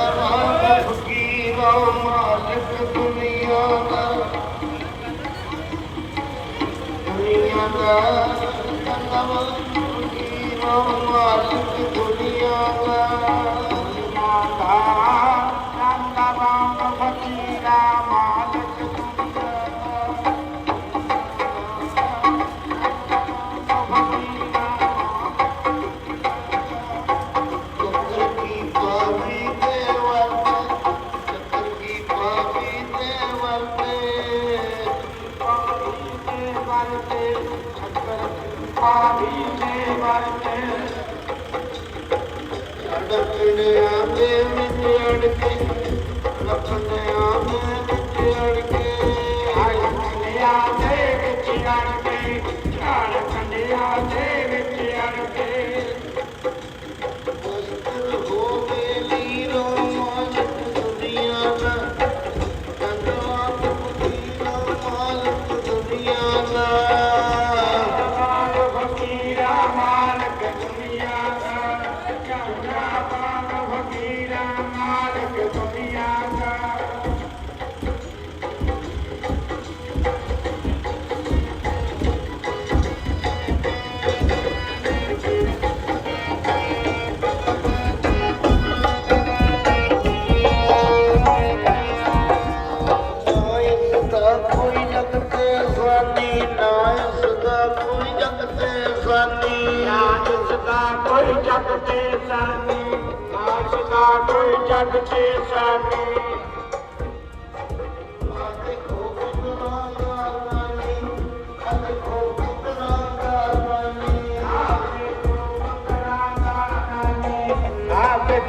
ਚੰਦਰਾਂ ਫਕੀਰਾਂ ਮਾਲਕ ਦੁਨੀਆ ਦਾ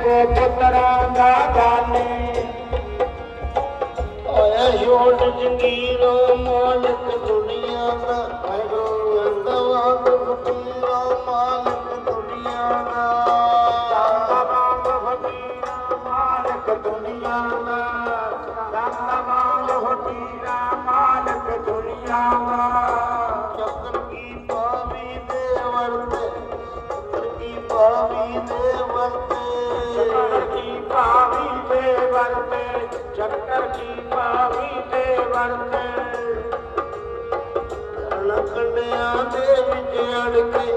ਪੁੱਤਰਾਂ ਦਾ ਦਾਨੀ। ਆਇਆ ਛੋੜ ਜੰਗੀਰੋ ਮਾਲਕ ਦੁਨੀਆ ਦਾ। ਵਾਹਿਗੁਰੂ ਅੰਦਵਾ ਫਕੀਰਾ ਮਾਲਕ ਦੁਨੀਆ ਦਾ। ਦੁਨੀਆ ਦਾ ਮਾਲਕ ਦੁਨੀਆ ਦਾ। ਚੱਕਰ ਕੀ ਪਾਵੀ ਦੇ ਵਰਤੇ ਚੱਕਰ ਕੀ ਪਾਵੀ ਦੇ ਵਰਤੇ। ਚੱਕਰ ਕੀ ਪਾਵੀ ਦੇ ਵਰਤੇ ਚੱਕਰ ਕੀ ਪਾਵੀ ਦੇ ਵਰਤੇ। ਲਖੰਡਿਆਂ ਦੇ ਵਿੱਚ ਅੜ ਕੇ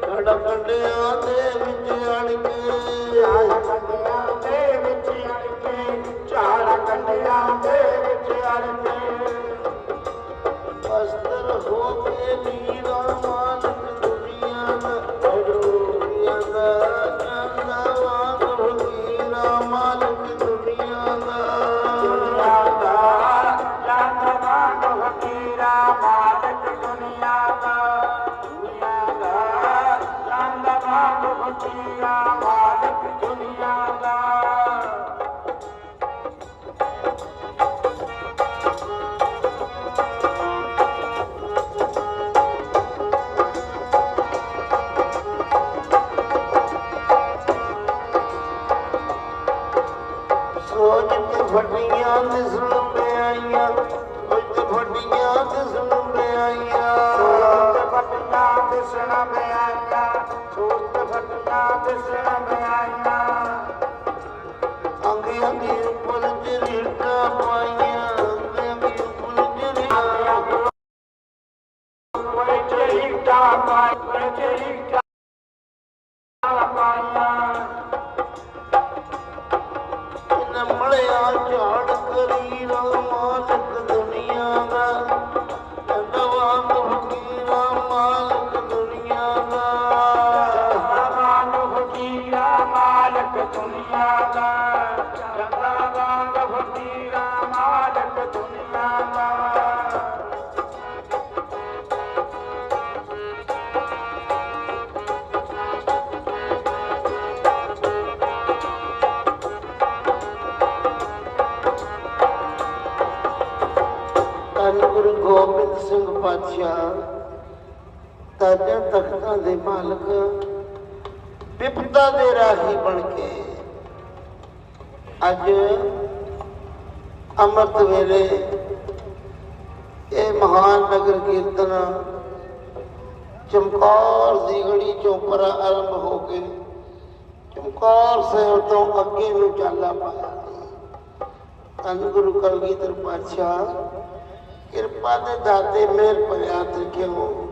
ਧੜਕੰਡਿਆਂ ਦੇ ਵਿੱਚ ਅੜ ਝਾੜ ਕੇ Amen. ਫਟੀਆਂ ਦਿਸਣ ਪਿਆਈਆਂ ਵਿੱਚ ਫਟੀਆਂ ਦਿਸਣ ਪਿਆਈਆਂ ਸੂਰਤ ਫਟੀਆਂ ਦਿਸਣ ਪਿਆਈਆਂ ਸੂਰਤ ਫਟੀਆਂ ਦਿਸਣ ਪਿਆਈਆਂ ਅੰਗੇ ਅੰਗੇ ਉੱਪਰ ਜਰੀਟਾ ਪਾਈਆਂ ਨਮਲਿਆ ਪਾਤਸ਼ਾਹ ਤਾਜਾ ਤਖਤਾਂ ਦੇ ਮਾਲਕ ਵਿਪਤਾ ਦੇ ਰਾਹੀ ਬਣ ਕੇ ਅੱਜ ਅੰਮ੍ਰਿਤ ਵੇਲੇ ਇਹ ਮਹਾਨ ਨਗਰ ਕੀਰਤਨ ਚਮਕੌਰ ਦੀ ਗੜੀ ਚੋਪਰਾ ਆਰੰਭ ਹੋ ਕੇ ਚਮਕੌਰ ਸਹਿਰ ਤੋਂ ਅੱਗੇ ਨੂੰ ਚਾਲਾ ਪਾਇਆ। ਧੰਨ ਗੁਰੂ ਕਲਗੀਧਰ ਪਾਤਸ਼ਾਹ ਕਿਰਪਾ ਦੇ ਦਾਤੇ ਮਿਹਰ ਭਰਿਆ ਤੇ ਕਿਉਂ?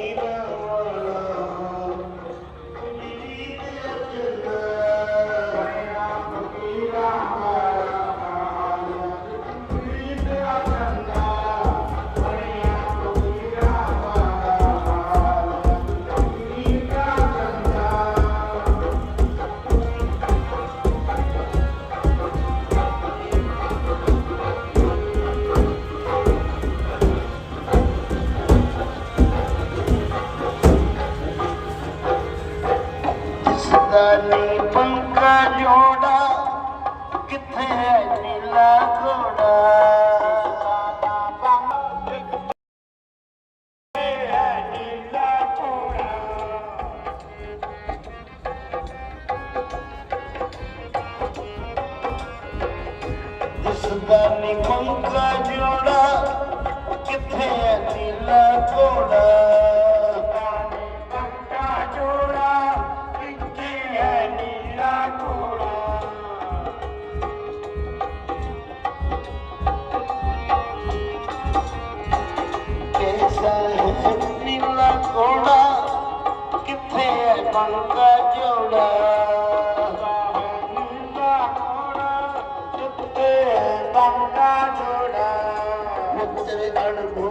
ਚਾਹੇ ਸੁਣੀ ਨਾ ਕੋੜਾ ਕਿੱਥੇ ਹੈ ਬੰਕਾ ਜੋੜਾ? ਬੰਕਾ ਜੋੜਾ ਮੁੱਤੇ ਅਣੂ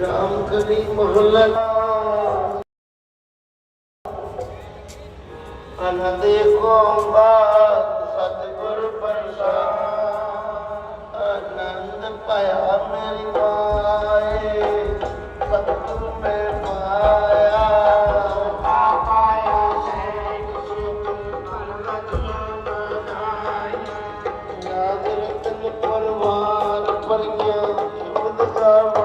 ਰਾਮ ਕਲੀ ਮਹੱਲਾ। ਅਨੰਦ ਕੋ ਬਾਤ ਸਤਿਗੁਰ ਪ੍ਰਸਾਦ। ਆਨੰਦ ਪਾਇਆ ਮੇਰੀ ਮਾਏ ਸਤਿਗੁਰ ਮੈਂ ਪਾਇਆ। ਨਾਦ ਰਤਨ ਪਰਵਾਰ ਪਰਿਆ ਸ਼ਬਦ ਦਾ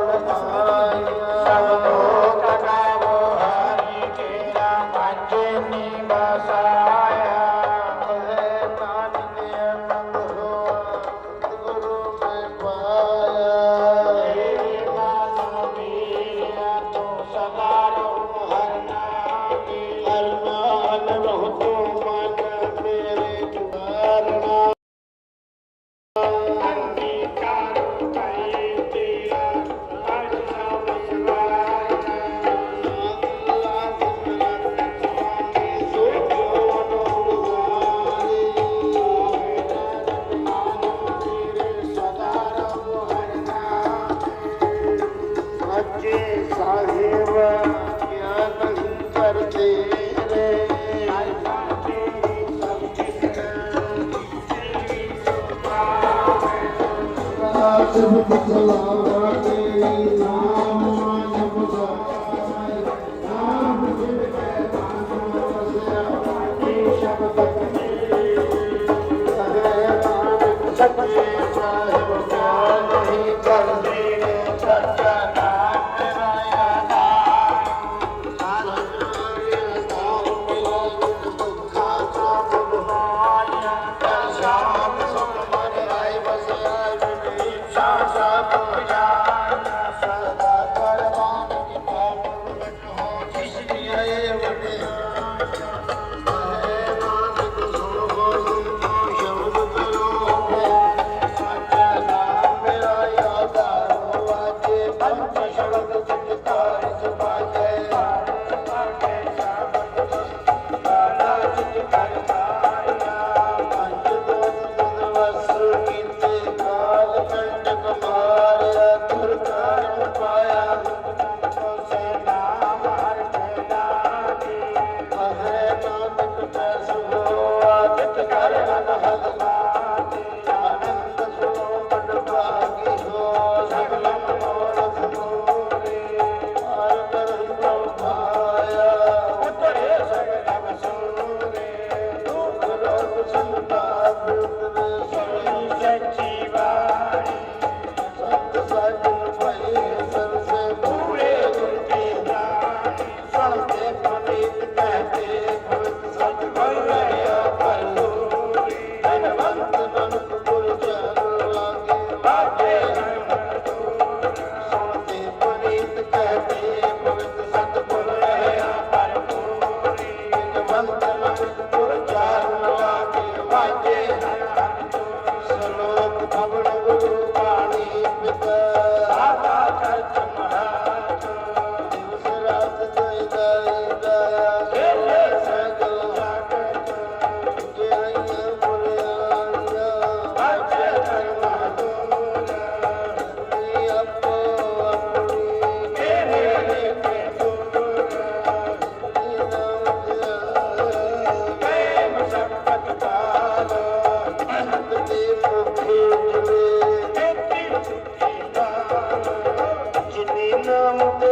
নাম